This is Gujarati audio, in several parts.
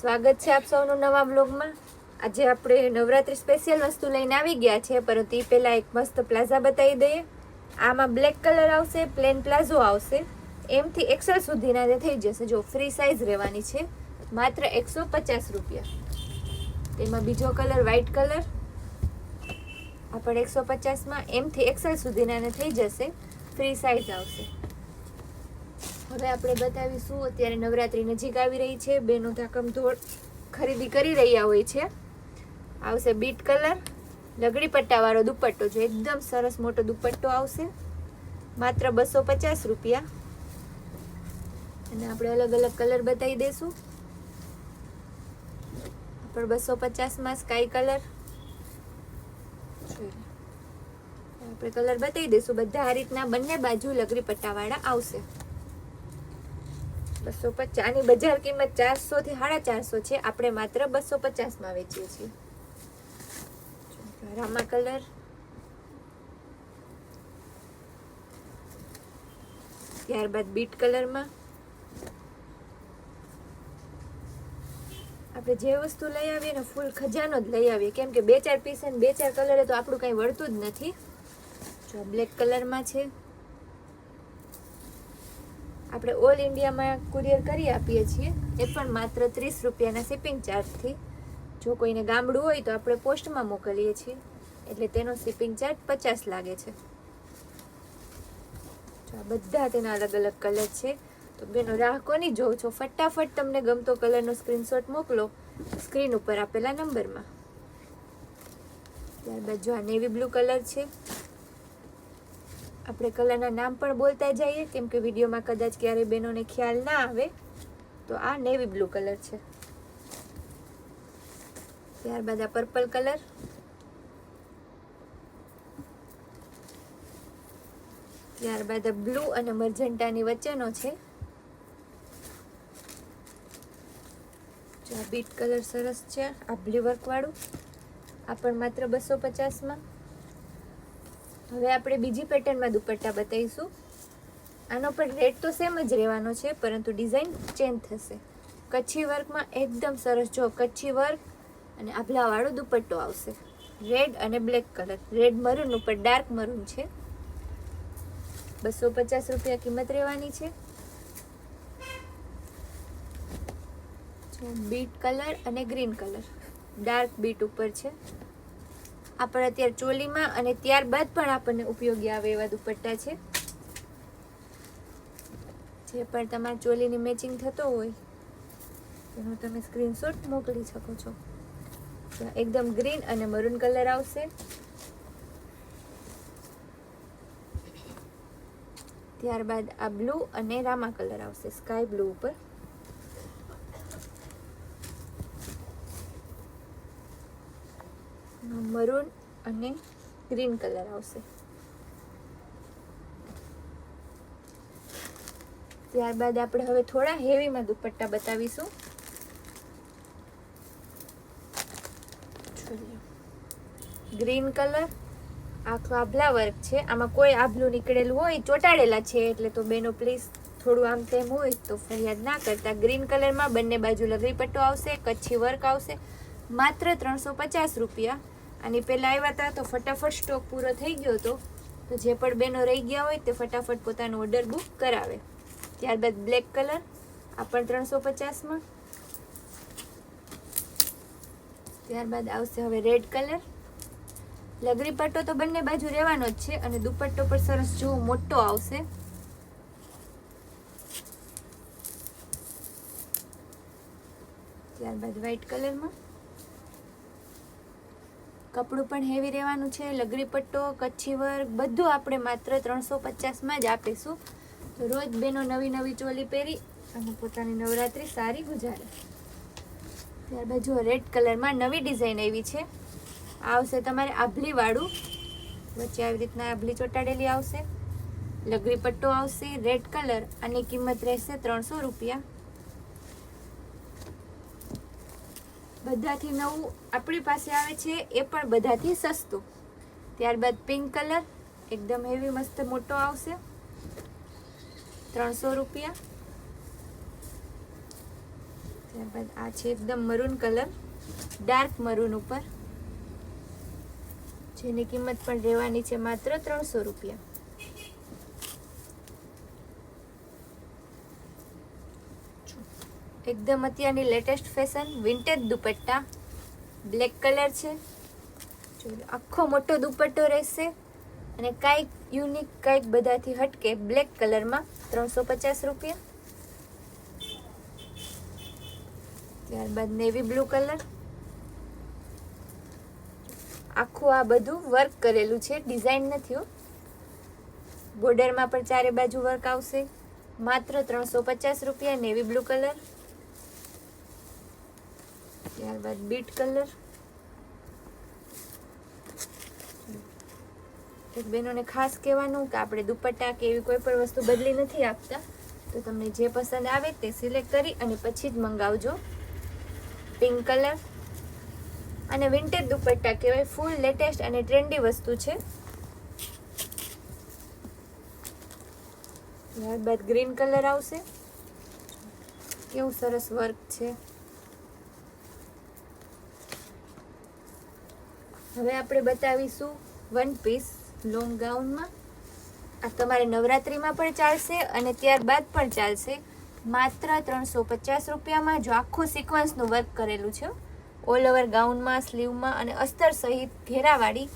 સ્વાગત છે આપ સૌનું નવા બ્લોગમાં આજે આપણે નવરાત્રી સ્પેશિયલ વસ્તુ લઈને આવી ગયા છે પરંતુ એ પહેલાં એક મસ્ત પ્લાઝા બતાવી દઈએ. આમાં બ્લેક કલર આવશે પ્લેન પ્લાઝો આવશે. એમથી એક્સેલ સુધીના જે થઈ જશે. જો ફ્રી સાઇઝ રહેવાની છે, માત્ર એકસો પચાસ રૂપિયા. તેમાં બીજો કલર વ્હાઇટ કલર આપણે એકસો પચાસમાં. એમથી એક્સેલ સુધીના થઈ જશે. ફ્રી સાઇઝ આવશે. હવે આપણે બતાવીશું, અત્યારે નવરાત્રી નજીક આવી રહી છે, બેનો ધાકમ ધોળ ખરીદી કરી રહ્યા હોય છે. આવશે બીટ કલર, લગડી પટ્ટાવાળો દુપટ્ટો જો એકદમ સરસ મોટો દુપટ્ટો આવશે. માત્ર બસો પચાસ રૂપિયા. અને આપણે અલગ અલગ કલર બતાવી દઈશું આપણે બસો પચાસમાં સ્કાય કલર. આપણે કલર બતાવી દઈશું બધા આ રીતના બંને બાજુ લગડી પટ્ટાવાળા આવશે. બસો પચાસ આની બજાર કિંમત ચારસો થી સાડા ચારસો છે. આપણે માત્ર બસો પચાસમાં વેચીએ છીએ. રામા કલર. ત્યારબાદ બીટ કલરમાં. આપણે જે વસ્તુ લઈ આવીએ ને ફૂલ ખજાનો જ લઈ આવીએ. કેમ કે બે ચાર પીસ અને બે ચાર કલરે તો આપણું કાંઈ વળતું જ નથી. જો બ્લેક કલરમાં છે. આપણે ઓલ ઇન્ડિયામાં કુરિયર કરી આપીએ છીએ. એ પણ માત્ર ત્રીસ રૂપિયાના શિપિંગ ચાર્જથી. જો કોઈને ગામડું હોય તો આપણે પોસ્ટમાં મોકલીએ છીએ. એટલે તેનો શિપિંગ ચાર્જ પચાસ લાગે છે. બધા તેના અલગ અલગ કલર છે, તો બેનો રાહ કોની જોઉં છો? ફટાફટ તમને ગમતો કલરનો સ્ક્રીનશોટ મોકલો. સ્ક્રીન ઉપર આપેલા નંબરમાં. ત્યારબાદ જો આ નેવી બ્લુ કલર છે આપણે કલરના નામ પણ બોલતા જઈએ, કેમ કે વિડીયોમાં કદાચ ક્યારેય બહેનોને ખ્યાલ ના આવે. તો આ નેવી બ્લુ કલર છે. ત્યારબાદ આ પર્પલ કલર ત્યારબાદ આ બ્લુ અને મર્જન્ટાની વચ્ચેનો છે. આ બીટ કલર સરસ છે, આ બ્લુ વર્કવાળું આ પણ માત્ર બસો પચાસમાં. હવે આપણે બીજી પેટર્નમાં દુપટ્ટા બતાવીશું. આનો પણ રેટ તો સેમ જ રહેવાનો છે, પરંતુ ડિઝાઇન ચેન્જ થશે. કચ્છી વર્કમાં એકદમ સરસ. જો કચ્છી વર્ક અને આભલાવાળો દુપટ્ટો આવશે. રેડ અને બ્લેક કલર રેડ મરૂન ઉપર ડાર્ક મરૂન છે. બસો પચાસ રૂપિયા કિંમત રહેવાની છે. બીટ કલર અને ગ્રીન કલર ડાર્ક બીટ ઉપર છે. આપણે અત્યારે ચોલીમાં અને ત્યારબાદ પણ આપણને ઉપયોગી આવે એવા દુપટ્ટા છે. જે પણ તમારા ચોલીની મેચિંગ થતો હોય તેનો તમે સ્ક્રીનશોટ મોકલી શકો છો. એકદમ ગ્રીન અને મરૂન કલર આવશે. ત્યારબાદ આ બ્લુ અને રામા કલર આવશે સ્કાય બ્લુ ઉપર. મરૂન અને ગ્રીન કલર આવશે. ત્યારબાદ આપણે હવે થોડા હેવીમાં દુપટ્ટા બતાવીશું. ગ્રીન કલર, આખો આભલા વર્ક છે. આમાં કોઈ આભલું નીકળેલું હોય, ચોંટાડેલા છે, એટલે તો બેનો પ્લીઝ થોડું આમ તેમ હોય તો ફરિયાદ ના કરતા. ગ્રીન કલરમાં બંને બાજુ લગરી પટ્ટો આવશે, કચ્છી વર્ક આવશે. માત્ર ત્રણસો પચાસ રૂપિયા. આની પહેલાં આવ્યા હતા તો ફટાફટ સ્ટોક પૂરો થઈ ગયો હતો. તો જે પણ બેનો રહી ગયા હોય તે ફટાફટ પોતાનો ઓર્ડર બુક કરાવે. ત્યારબાદ બ્લેક કલર આ પણ ત્રણસો પચાસમાં. ત્યારબાદ આવશે હવે રેડ કલર લગરી પટ્ટો તો બંને બાજુ રહેવાનો જ છે અને દુપટ્ટો પણ સરસ જેવો મોટો આવશે. ત્યારબાદ વ્હાઈટ કલરમાં કપડું પણ હેવી રહેવાનું છે લગડી પટ્ટો કચ્છી વર્ક બધું આપણે માત્ર ત્રણસો પચાસમાં જ આપીશું. તો રોજ બેનો નવી નવી ચોલી પહેરી અને પોતાની નવરાત્રી સારી ગુજારે. ત્યારબાદ જો રેડ કલરમાં નવી ડિઝાઇન આવી છે. આવશે તમારે આભલીવાળું વચ્ચે આવી રીતના આભલી ચોંટાડેલી આવશે. લગડી પટ્ટો આવશે રેડ કલર આની કિંમત રહેશે ત્રણસો રૂપિયા. બધાથી નવું આપણી પાસે આવે છે, એ પણ બધાથી સસ્તું. ત્યારબાદ પિંક કલર, એકદમ હેવી મસ્ત મોટો આવશે. ત્રણસો રૂપિયા. ત્યારબાદ આ છે એકદમ મરૂન કલર ડાર્ક મરૂન ઉપર. જેની કિંમત પણ રહેવાની છે માત્ર ત્રણસો રૂપિયા. એકદમ અત્યારની latest fashion vintage dupatta. Black colour છે. આખો મોટો દુપટ્ટો રહેશે. અને કાંઈક યુનિક કાંઈક બધાથી હટકે બ્લેક કલરમાં ત્રણસો પચાસ રૂપિયા. ત્યારબાદ નેવી બ્લુ કલર આખું આ બધું વર્ક કરેલું છે. ડિઝાઇન નથી બોર્ડરમાં પણ ચારે બાજુ વર્ક આવશે. માત્ર ત્રણસો પચાસ રૂપિયા નેવી બ્લુ કલર ત્યારબાદ બીટ કલર. એક બહેનોને ખાસ કહેવાનું કે આપણે દુપટ્ટા કે એવી કોઈ પણ વસ્તુ બદલી નથી આપતા. તો તમને જે પસંદ આવે તે સિલેક્ટ કરી અને પછી જ મંગાવજો. Pink colour. અને વિન્ટેજ દુપટ્ટા કહેવાય, ફૂલ, લેટેસ્ટ અને ટ્રેન્ડી વસ્તુ છે. ત્યારબાદ ગ્રીન કલર આવશે. કેવું સરસ વર્ક છે. હવે આપણે બતાવીશું વન પીસ લોંગ ગાઉનમાં આ તમારે નવરાત્રિમાં પણ ચાલશે અને ત્યારબાદ પણ ચાલશે. માત્ર ત્રણસો પચાસ રૂપિયામાં જો આખું સિક્વન્સનું વર્ક કરેલું છે. ઓલ ઓવર ગાઉનમાં સ્લીવમાં અને અસ્તર સહિત ઘેરાવાળી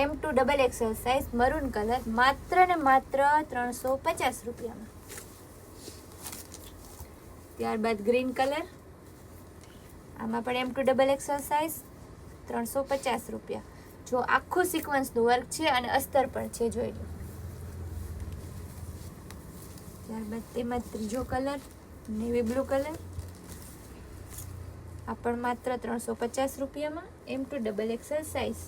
M to double XL size maroon colour માત્ર ને માત્ર ત્રણસો પચાસ રૂપિયામાં. ત્યારબાદ ગ્રીન કલર આમાં પણ M to double XL size ત્રણસો પચાસ રૂપિયા. જો આખું સિક્વન્સનું વર્ક છે અને અસ્તર પણ છે, જોઈ લો. ત્યારબાદ તેમાં ત્રીજો કલર નેવી બ્લુ કલર આ પણ માત્ર ત્રણસો પચાસ રૂપિયામાં. M to double XL size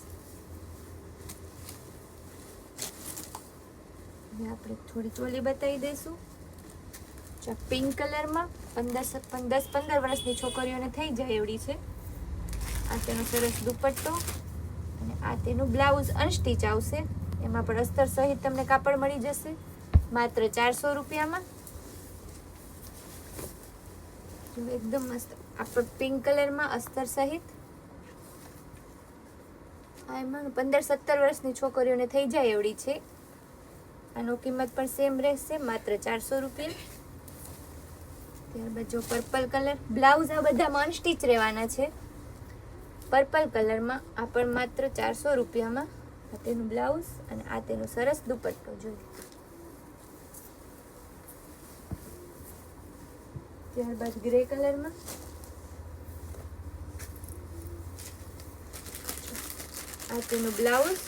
હવે આપણે થોડી ચોલી બતાવી દઈશું. પિંક કલરમાં પંદર પંદર પંદર વર્ષની છોકરીઓને થઈ જાય એવડી છે. આ તેનો સરસ દુપટ્ટો અને આ તેનું બ્લાઉઝ અનસ્ટીચ આવશે. એમાં પણ અસ્તર સહિત તમને કાપડ મળી જશે. માત્ર ચારસો રૂપિયામાં. એકદમ મસ્ત, આપણે પિંક કલરમાં અસ્તર સહિત. એમાં પંદર સત્તર વર્ષની છોકરીઓને થઈ જાય એવડી છે. આનો કિંમત પણ સેમ રહેશે, માત્ર ચારસો રૂપિયા. ત્યારબાદ જો પર્પલ કલર બ્લાઉઝ આ બધામાં અનસ્ટીચ રહેવાના છે. પર્પલ કલરમાં આ પણ માત્ર ચારસો રૂપિયામાં. આ તેનું બ્લાઉઝ અને આ તેનો સરસ દુપટ્ટો જોઈએ ત્યારબાદ ગ્રે કલરમાં. આ તેનું બ્લાઉઝ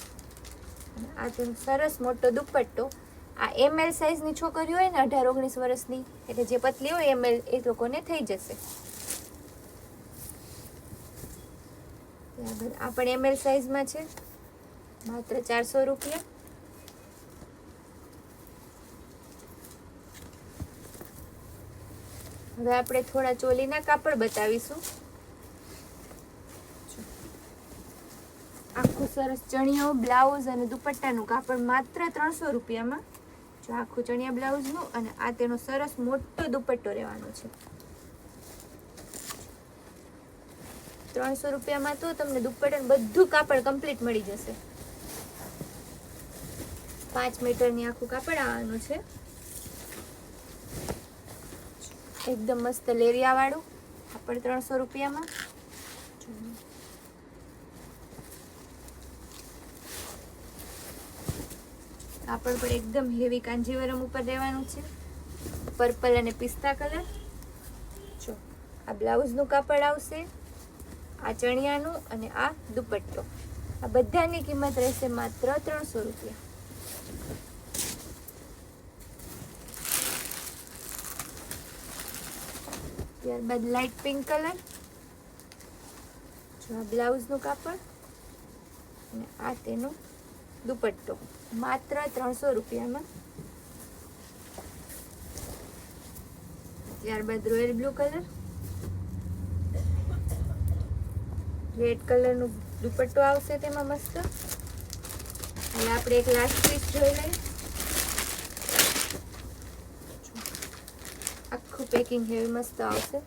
આ તેનો સરસ મોટો દુપટ્ટો. આ એમએલ સાઇઝની છોકરીઓ હોય ને અઢાર ઓગણીસ વર્ષની, એટલે જે પતલી હોય એમએલ એ લોકોને થઈ જશે. ત્યારબાદ આ પણ એમએલ સાઇઝમાં છે. માત્ર ચારસો રૂપિયા. હવે આપણે થોડા ચોલીના કાપડ બતાવીશું. આખું સરસ ચણિયો, બ્લાઉઝ અને દુપટ્ટાનું કાપડ માત્ર ત્રણસો રૂપિયામાં. જો આખું ચણિયા, બ્લાઉઝનું અને આ તેનો સરસ મોટો દુપટ્ટો રહેવાનો છે. ત્રણસો રૂપિયામાં તો તમને દુપટ્ટાનું બધું કાપડ કમ્પ્લીટ મળી જશે. પાંચ મીટરની આખું કાપડ આવવાનું છે. એકદમ મસ્ત લેરિયા વાળું કાપડ ત્રણસો રૂપિયામાં. કાપડ પણ એકદમ હેવી કાંજીવરમ ઉપર રહેવાનું છે. પર્પલ અને પિસ્તા કલર જો, આ બ્લાઉઝનું કાપડ આવશે. આ ચણિયાનું અને આ દુપટ્ટો. આ બધાની કિંમત રહેશે માત્ર ત્રણસો રૂપિયા. ત્યારબાદ લાઇટ પિંક કલર જો આ બ્લાઉઝનું કાપડ, અને આ તેનો દુપટ્ટો. માત્ર ત્રણસો રૂપિયામાં. ત્યારબાદ રોયલ બ્લુ કલર રેડ કલરનું દુપટ્ટો આવશે તેમાં મસ્ત. અને આપણે એક લાસ્ટ પીસ જોઈ લઈએ. આખું પેકિંગ હેવી મસ્ત આવશે.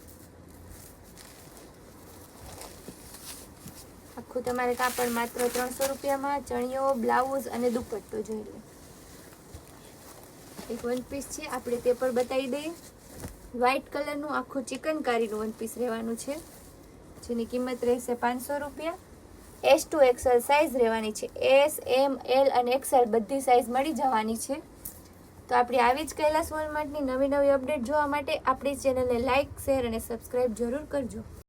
આખું તમારે કાપડ માત્ર ત્રણસો રૂપિયામાં ચણિયો બ્લાઉઝ અને દુપટ્ટો જોઈ લે. એક વન પીસ છે, આપણે તે પણ બતાવી દઈએ. વ્હાઇટ કલરનું આખું ચિકનકારીનું વન પીસ રહેવાનું છે. જેની કિંમત રહેશે પાંચસો રૂપિયા. એસ ટુ એક્સએલ સાઇઝ રહેવાની છે. એસ એમ એલ અને એક્સએલ બધી સાઇઝ મળી જવાની છે. તો આપણી આવી જ કૈલાસ વોલમાર્ટની નવી નવી અપડેટ જોવા માટે આપણી ચેનલને લાઇક શેર અને સબસ્ક્રાઇબ જરૂર કરજો.